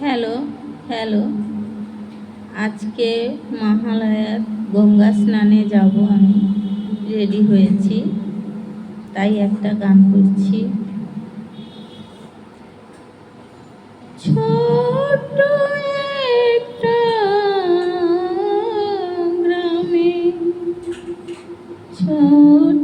Hello hello. আজকে মহালয়ার গঙ্গা স্নানে যাব আমি। রেডি হয়েছি, তাই একটা গান করছি। ছোট একটা গ্রামে ছোট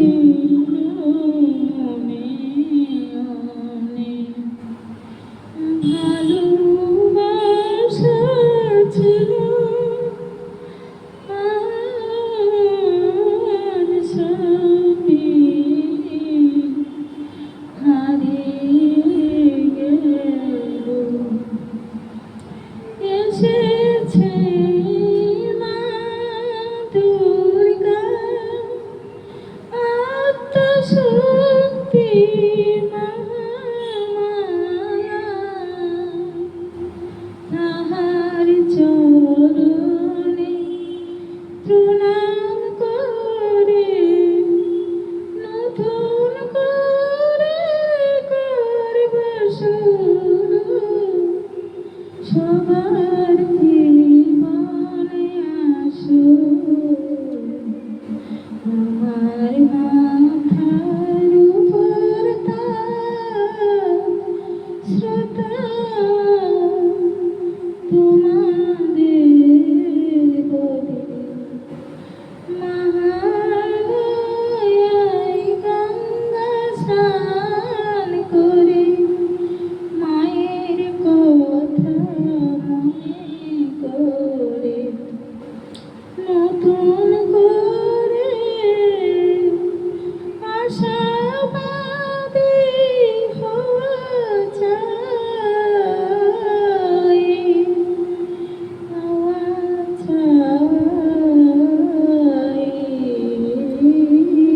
you. করে? নতুন